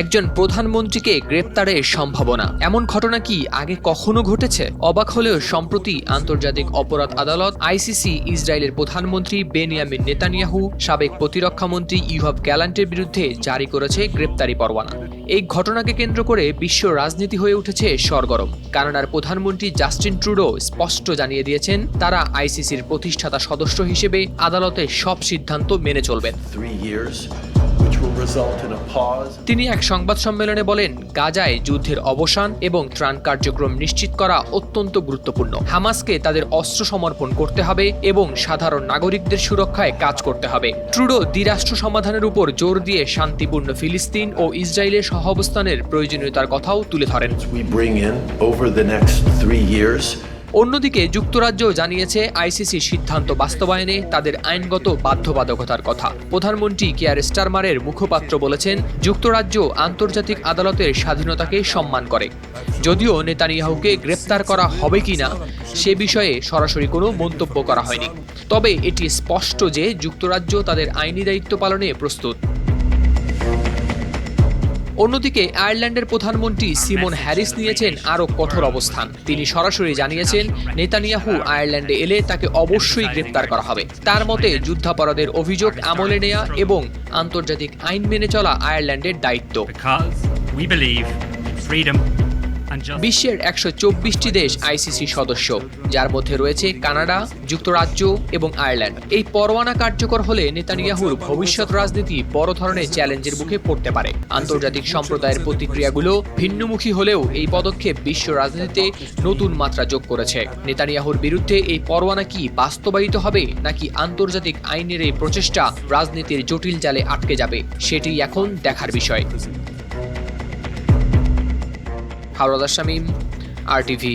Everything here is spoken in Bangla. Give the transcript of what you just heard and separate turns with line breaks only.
একজন প্রধানমন্ত্রীকে গ্রেপ্তারের সম্ভাবনা এমন ঘটনা কি আগে কখনো ঘটেছে অবাক হলেও সম্প্রতি আন্তর্জাতিক অপরাধ আদালত আইসিসি ইসরায়েলের প্রধানমন্ত্রী বেনিয়ামিন নেতানিয়াহু সাবেক প্রতিরক্ষামন্ত্রী ইউহব গ্যালান্টের বিরুদ্ধে জারি করেছে গ্রেপ্তারি পরোয়ানা এই ঘটনাকে কেন্দ্র করে বিশ্ব রাজনীতি হয়ে উঠেছে সরগরম কানাডার প্রধানমন্ত্রী জাস্টিন ট্রুডো স্পষ্ট জানিয়ে দিয়েছেন তারা আইসিসির প্রতিষ্ঠাতা সদস্য হিসেবে আদালতে সব সিদ্ধান্ত মেনে চলবেন তিনি এক সংবাদ সম্মেলনে বলেন গাজায় যুদ্ধের অবসান এবং ত্রাণ কার্যক্রম নিশ্চিত করা অত্যন্ত গুরুত্বপূর্ণ হামাসকে তাদের অস্ত্র সমর্পণ করতে হবে এবং সাধারণ নাগরিকদের সুরক্ষায় কাজ করতে হবে ট্রুডো দ্বিরাষ্ট্র সমাধানের উপর জোর দিয়ে শান্তিপূর্ণ ফিলিস্তিন ও ইসরায়েলের সহাবস্থানের প্রয়োজনীয়তার কথাও তুলে ধরেন অন্যদিকে যুক্তরাজ্যও জানিয়েছে আইসিসির সিদ্ধান্ত বাস্তবায়নে তাদের আইনগত বাধ্যবাধকতার কথা প্রধানমন্ত্রী কেয়ার স্টারমারের মুখপাত্র বলেছেন যুক্তরাজ্য আন্তর্জাতিক আদালতের স্বাধীনতাকে সম্মান করে যদিও নেতানিয়াহুকে গ্রেপ্তার করা হবে কি না সে বিষয়ে সরাসরি কোনো মন্তব্য করা হয়নি তবে এটি স্পষ্ট যে যুক্তরাজ্য তাদের আইনি দায়িত্ব পালনে প্রস্তুত অন্যদিকে আয়ারল্যান্ডের প্রধানমন্ত্রী সিমন হ্যারিস নিয়েছেন আরও কঠোর অবস্থান তিনি সরাসরি জানিয়েছেন নেতানিয়াহু আয়ারল্যান্ডে এলে তাকে অবশ্যই গ্রেপ্তার করা হবে তার মতে যুদ্ধাপরাধের অভিযোগ আমলে নেয়া এবং আন্তর্জাতিক আইন মেনে চলা আয়ারল্যান্ডের দায়িত্ব বিশ্বের একশো চব্বিশটি দেশ আইসিসি সদস্য যার মধ্যে রয়েছে কানাডা যুক্তরাজ্য এবং আয়ারল্যান্ড এই পরোয়ানা কার্যকর হলে নেতানিয়াহুর ভবিষ্যৎ রাজনীতি বড় ধরনের চ্যালেঞ্জের মুখে পড়তে পারে আন্তর্জাতিক সম্প্রদায়ের প্রতিক্রিয়াগুলো ভিন্নমুখী হলেও এই পদক্ষেপ বিশ্ব রাজনীতিতে নতুন মাত্রা যোগ করেছে নেতানিয়াহুর বিরুদ্ধে এই পরোয়ানা কি বাস্তবায়িত হবে নাকি আন্তর্জাতিক আইনের এই প্রচেষ্টা রাজনীতির জটিল জালে আটকে যাবে সেটি এখন দেখার বিষয়
হাওড়াদা স্বামী আর টিভি